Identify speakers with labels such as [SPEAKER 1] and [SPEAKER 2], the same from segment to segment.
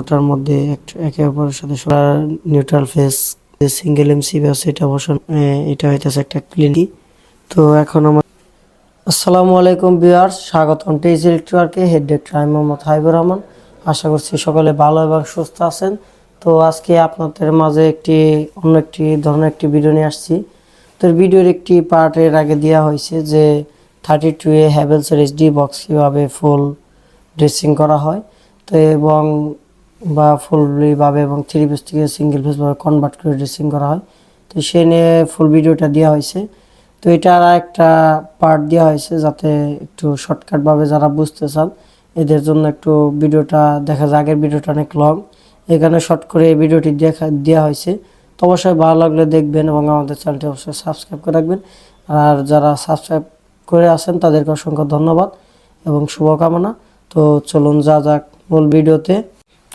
[SPEAKER 1] ওটার মধ্যে একে অপরের সাথে solar neutral phase single MCB আছে এটা অবশ্য এটা হইতেছে একটা ক্লিনিক তো এখন আমার আসসালামু আলাইকুম বিয়ার্স স্বাগতম টেজ ইলেকট্রিওয়ার্কে হেড ডক্টর আমি মোহাম্মদ হাইবুর রহমান। আশা করছি সকলে ভালো এবং সুস্থ আছেন। তো আজকে আপনাদের মাঝে একটি, অন্য একটি ধরনের একটি ভিডিও নিয়ে আসছি। তো ভিডিওর একটি পার্টের আগে দেওয়া হয়েছে যে থার্টি টু এ হ্যাভেলসের এইচডি বক্স কীভাবে ফুল ড্রেসিং করা হয়। তো এবং বা ফুলভাবে এবং থ্রি পিস থেকে সিঙ্গেল পিসভাবে কনভার্ট করে ড্রেসিং করা হয়। তো সে নিয়ে ফুল ভিডিওটা দেওয়া হয়েছে। তো এটার একটা পার্ট দেওয়া হয়েছে যাতে একটু শর্টকাটভাবে যারা বুঝতে চান, এদের জন্য একটু ভিডিওটা দেখা যায়। আগের ভিডিওটা অনেক লং এখানে শর্ট করে এই ভিডিওটি দেখা দেওয়া হয়েছে। তো অবশ্যই ভালো লাগলে দেখবেন এবং আমাদের চ্যানেলটি অবশ্যই সাবস্ক্রাইব করে রাখবেন। আর যারা সাবস্ক্রাইব করে আছেন, তাদেরকে অসংখ্য ধন্যবাদ এবং শুভকামনা। তো চলুন যা যাক মূল ভিডিওতে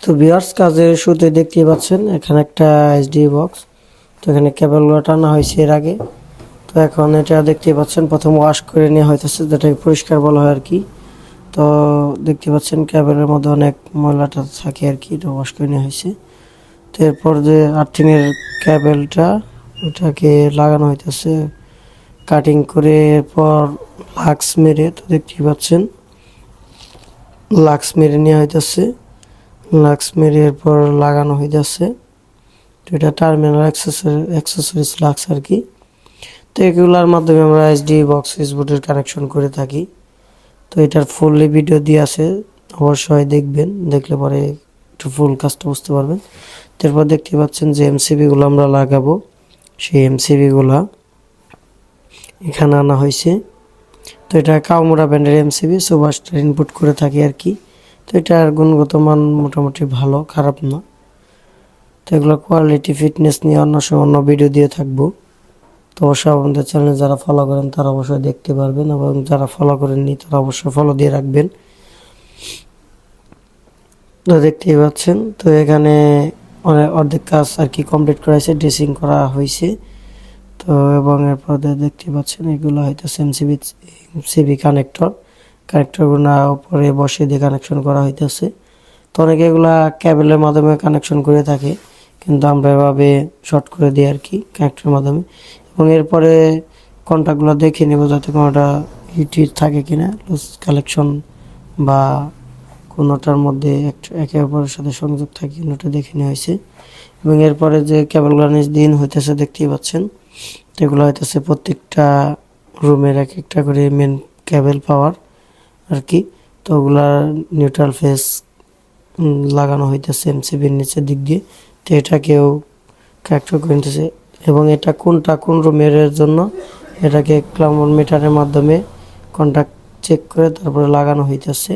[SPEAKER 1] তো বিয়ার্স কাজের শুরুতে দেখতেই পাচ্ছেন, এখানে একটা এইচডি বক্স তো এখানে কেবলগুলো টানা হয়েছে এর আগে। তো এখন এটা দেখতে পাচ্ছেন, প্রথম ওয়াশ করে নেওয়া হইতেছে যেটাকে পরিষ্কার বলা হয় আর কি। তো দেখতে পাচ্ছেন ক্যাবেলের মধ্যে অনেক ময়লাটা থাকে আর কি, তো ওয়াশ করে নেওয়া হয়েছে তো এরপর যে আর্থিংয়ের ক্যাবেলটা ওটাকে লাগানো হইতেছে কাটিং করে এরপর লাক্স মেরে, তো দেখতেই পাচ্ছেন লাক্স মেরে নেওয়া হইতেছে। লাক্স মেরে এরপর লাগানো হইতেছে তো এটা টার্মিনাল অ্যাক্সেসরিজ লাক্স আর কি। তো এগুলোর মাধ্যমে আমরা এসডি বক্স সুইচবোর্ডের কানেকশন করে থাকি। তো এটার ফুললি ভিডিও দিয়ে আছে, অবশ্যই দেখবেন, দেখলে পরে একটু ফুল কাজটা বুঝতে পারবেন। তারপর দেখতে পাচ্ছেন যে এমসিবিগুলো আমরা লাগাবো। সেই এমসিবিগুলা এখানে আনা হয়েছে। তো এটা কাউমোরা ব্যান্ডের এমসিবি সুপারস্টার ইনপুট করে থাকি আর কি। তো এটার গুণগত মান মোটামুটি ভালো, খারাপ না। তো এগুলো কোয়ালিটি ফিটনেস নিয়ে অন্য সময় অন্য ভিডিও দিয়ে থাকব। তো অবশ্যই আমাদের চ্যানেল যারা ফলো করেন, তারা অবশ্যই দেখতে পারবেন এবং যারা ফলো করেননি, তারা অবশ্যই ফলো দিয়ে রাখবেন। তো দেখতেই পাচ্ছেন, তো এখানে অনেক অর্ধেক কাজ আর কি কমপ্লিট করা হয়েছে ড্রেসিং করা হয়েছে তো এবং এরপর দেখতে পাচ্ছেন, এগুলো হয়তো এমসিবি সিবি কানেক্টর কানেক্টরগুলো উপরে বসে দিয়ে কানেকশন করা হইতেছে। তো অনেকে এগুলা ক্যাবেলের মাধ্যমে কানেকশন করে থাকে, কিন্তু আমরা এভাবে শর্ট করে দিই আর কি কানেক্টরের মাধ্যমে। এবং এরপরে কন্ট্যাক্টগুলো দেখে নেব যাতে কোনোটা হিট থাকে কিনা লুজ কালেকশন বা কোনোটার মধ্যে এক- অপরের সাথে সংযোগ থাকে কিনা ওটা দেখে নেওয়া হয়েছে। এবং এরপরে যে কেবলগুলো নিজ দিন হইতেছে দেখতেই পাচ্ছেন এগুলো হইতেছে প্রত্যেকটা রুমের এক একটা করে মেন কেবল পাওয়ার আর কি তো ওগুলা নিউট্রাল ফেস লাগানো হইতেছে এমসিবির নিচের দিক দিয়ে। তো এটাকেও ক্যারেক্টার করে নিতেছে। এবং এটা কোনটা কোন রুমের জন্য, এটাকে ক্লামন মিটারের মাধ্যমে কন্ট্যাক্ট চেক করে তারপরে লাগানো হইতেছে।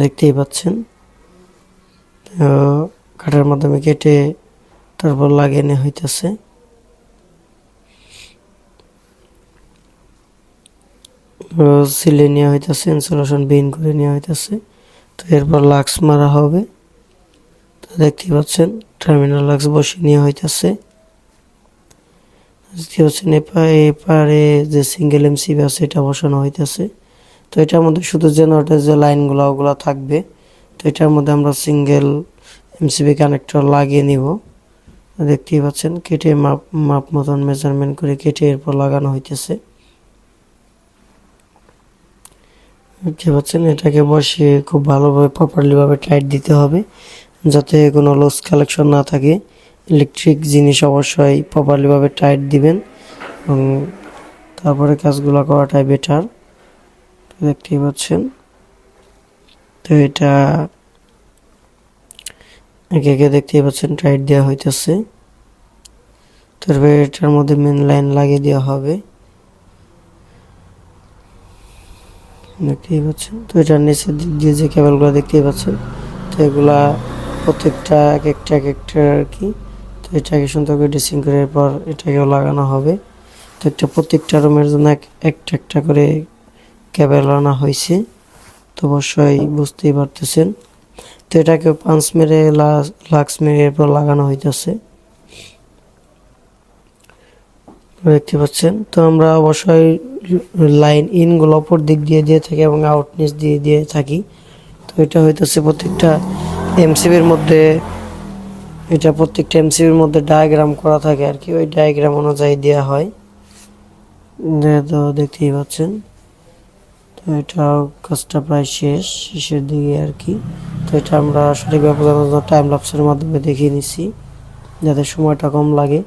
[SPEAKER 1] দেখতেই পাচ্ছেন। কাঠের মাধ্যমে কেটে তারপর লাগিয়ে নেওয়া হইতেছে। সিলে নেওয়া হইতেছে ইনসুলেশন বিন করে নেওয়া হইতেছে। তো এরপর লাক্স মারা হবে। তো দেখতে পাচ্ছেন টার্মিনাল লাক্স বসিয়ে নেওয়া হইতেছে। দেখতে পাচ্ছেন এপারে এপারে যে সিঙ্গেল এমসিবি আছে, এটা বসানো হইতেছে। তো এটার মধ্যে শুধু জেনারেটর যে লাইনগুলো ওগুলো থাকবে, তো এটার মধ্যে আমরা সিঙ্গেল এমসিবি কানেক্টর লাগিয়ে নিব। দেখতেই পাচ্ছেন, কেটে মাপ মাপ মতন মেজারমেন্ট করে কেটে এরপর লাগানো হইতেছে। দেখতে পাচ্ছেন এটাকে বসিয়ে খুব ভালোভাবে প্রপারলি ভাবে টাইট দিতে হবে। যাতে কোনো লস কালেকশন না থাকে। ইলেকট্রিক জিনিস অবশ্যই প্রপারলি ভাবে টাইট দিবেন। এবং তারপরে কাজগুলো করাটাই বেটার দেখতেই পাচ্ছেন। তো এটা একে একে দেখতেই পাচ্ছেন টাইট দেওয়া হইতেছে। তারপরে এটার মধ্যে মেন লাইন লাগিয়ে দেওয়া হবে। দেখতেই পাচ্ছেন। তো এটার নিচের দিক দিয়ে যে কেবলগুলো দেখতেই পাচ্ছেন, তো এগুলা প্রত্যেকটা এক একটা এক একটা আর কি। তো এটাকে সুন্দর করে ড্রেসিং করে এরপর এটাকেও লাগানো হবে। তো একটা প্রত্যেকটা রুমের জন্য এক, একটা একটা করে কেবল আনা হয়েছে। তো অবশ্যই বুঝতেই পারতেছেন। তো এটাকে পাঁচ মেরে লাক্স মেরে এরপর লাগানো হইতেছে। দেখতে পাচ্ছেন। তো আমরা অবশ্যই লাইন ইনগুলো অপর দিক দিয়ে দিয়ে থাকি এবং আউট নিচ দিয়ে দিয়ে থাকি। তো এটা হইতেছে প্রত্যেকটা এমসিবির মধ্যে, এটা প্রত্যেকটা এমসিবির মধ্যে ডায়াগ্রাম করা থাকে আর কি ওই ডায়াগ্রাম অনুযায়ী দেওয়া হয়। তো দেখতেই পাচ্ছেন। তো এটাও কাজটা প্রায় শেষ, শেষের দিকে আর কি তো এটা আমরা সঠিকভাবে টাইম লাপসের মাধ্যমে দেখিয়ে নিছি যাতে সময়টা কম লাগে।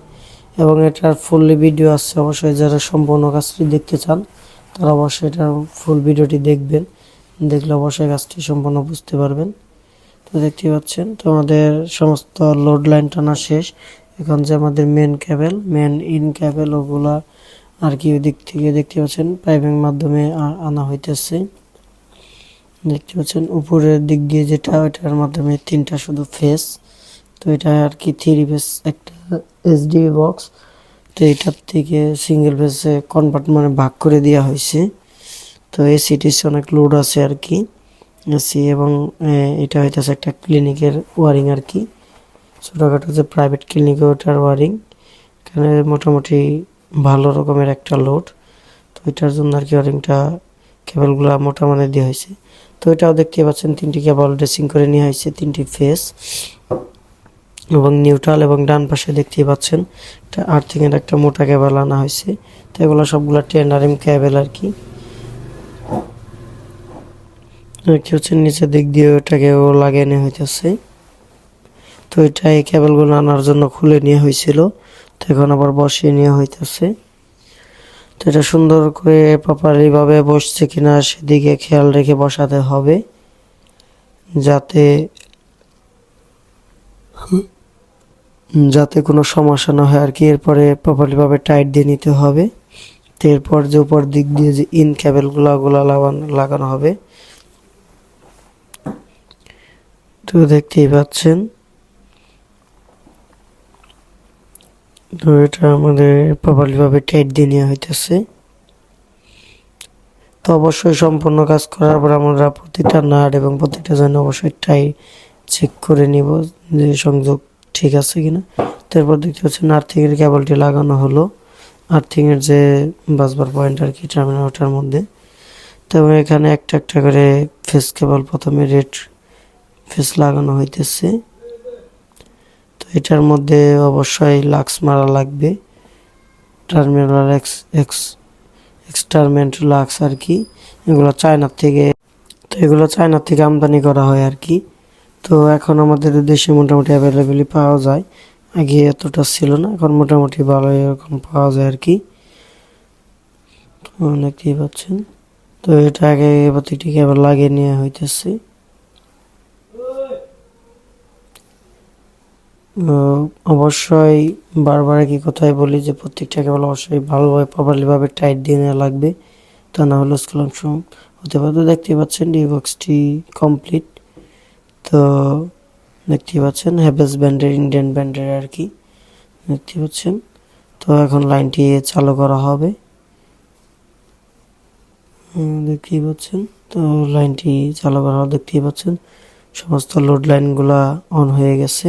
[SPEAKER 1] এবং এটার ফুললি ভিডিও আছে, অবশ্যই যারা সম্পূর্ণ কাজটি দেখতে চান, তারা অবশ্যই এটার ফুল ভিডিওটি দেখবেন। দেখলে অবশ্যই কাজটি সম্পূর্ণ বুঝতে পারবেন। তো দেখতে পাচ্ছেন তো আমাদের সমস্ত লোড লাইন টানা শেষ। এখন যে আমাদের main cable main in cable ওগুলা আর কি ওই দিক থেকে দেখতে পাচ্ছেন পাইপিং মাধ্যমে আনা হইতেছে। দেখতে পাচ্ছেন, উপরের দিক দিয়ে যেটা, ওইটার মাধ্যমে তিনটা শুধু ফেস তো এটা আর কি থ্রি ফেস একটা এসডি বক্স। তো এটার থেকে সিঙ্গেল ফেসে কনভার্ট মানে ভাগ করে দেওয়া হয়েছে। তো এসিটিসি অনেক লোড আছে আর কি। এসি এবং এটা হইতেছে একটা ক্লিনিকের ওয়ারিং আর কি। ছোটোখাটো যে প্রাইভেট ক্লিনিকে ওটার ওয়ারিং এখানে মোটামুটি ভালো রকমের একটা লোড তো এটার জন্য আর কি ওয়ারিংটা কেবলগুলো মোটা মানে দেওয়া হয়েছে। তো এটাও দেখতে পাচ্ছেন, তিনটি কেবল ড্রেসিং করে নেওয়া হয়েছে, তিনটি ফেস এবং নিউট্রাল এবং ডান পাশে দেখতেই পাচ্ছেন একটা আর্থিংয়ের একটা মোটা কেবল আনা হয়েছে। তো এগুলো সবগুলো টেন্ডারিং কেবল আর কি। দেখতে হচ্ছে নিচের দিক দিয়ে ওটাকেও লাগিয়ে নেওয়া হইতেছে। তো এটা এই কেবলগুলো আনার জন্য খুলে নেওয়া হয়েছিল, তো এখন আবার বসিয়ে নেওয়া হইতেছে। তো এটা সুন্দর করে প্রপারলি ভাবে বসছে কিনা সেদিকে খেয়াল রেখে বসাতে হবে, যাতে যাতে কোনো সমস্যা না হয় আর কি, এরপরে প্রপারলি ভাবে টাইট দিয়ে নিতে হবে। তো এরপর যে উপর দিক দিয়ে যে ইন ক্যাবেলগুলো ওগুলো লাগানো হবে। তো দেখতেই পাচ্ছেন। তো এটা আমাদের প্রপারলি ভাবে টাইট দিয়ে নেওয়া হইতেছে। তো অবশ্যই সম্পূর্ণ কাজ করার পর আমরা প্রতিটা নাট এবং প্রতিটা জন্য অবশ্যই টাই চেক করে নিব যে সংযোগ ঠিক আছে কিনা? তারপর দেখতে পাচ্ছেন আর্থিংয়ের কেবলটি লাগানো হলো। আর্থিংয়ের যে বাসবার পয়েন্ট আর কি টার্মিনাল ওটার মধ্যে। তো এখানে একটা একটা করে ফেস কেবল প্রথমে রেড ফেস লাগানো হইতেছে। তো এটার মধ্যে অবশ্যই লাক্স মারা লাগবে। টার্মিনাল এক্স এক্স এক্সটারমেন্ট লাক্স আর কি। এগুলো চায়নার থেকে, তো এগুলো চায়নার থেকে আমদানি করা হয় আর কি। তো এখন আমাদের দেশে মোটামুটি অ্যাভেলেবেলই পাওয়া যায়। আগে এতটা ছিল না, এখন মোটামুটি ভালো এরকম পাওয়া যায় আর কি। দেখতেই পাচ্ছেন। তো এটা আগে প্রতিটিকে আবার লাগিয়ে নেওয়া হইতেছে। অবশ্যই বারবার কি কথাই বলি যে প্রত্যেকটা কেবল অবশ্যই ভালোভাবে প্রপারলিভাবে টাইট দিয়ে নেওয়া লাগবে। তা না হলে স্কুলাম হতে পারে। তো দেখতেই পাচ্ছেন ডি বক্সটি কমপ্লিট তো দেখতেই পাচ্ছেন হ্যাভেলস ব্যান্ডের ইন্ডিয়ান ব্যান্ডের আর কি দেখতে পাচ্ছেন তো এখন লাইনটি চালু করা হবে। দেখতেই পাচ্ছেন, তো লাইনটি চালু করা দেখতেই পাচ্ছেন, সমস্ত লোড লাইনগুলা অন হয়ে গেছে।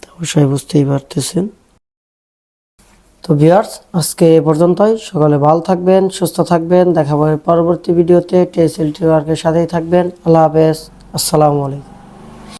[SPEAKER 1] তো অবশ্যই বুঝতেই পারতেছেন। তো ভিউয়ার্স আজকে এ পর্যন্তই। সকালে ভালো থাকবেন, সুস্থ থাকবেন। দেখা পরবর্তী ভিডিওতে টেসএল টিওয়ার্কের সাথেই থাকবেন। আল্লাহ হাফেজ। আসসালামু আলাইকুম।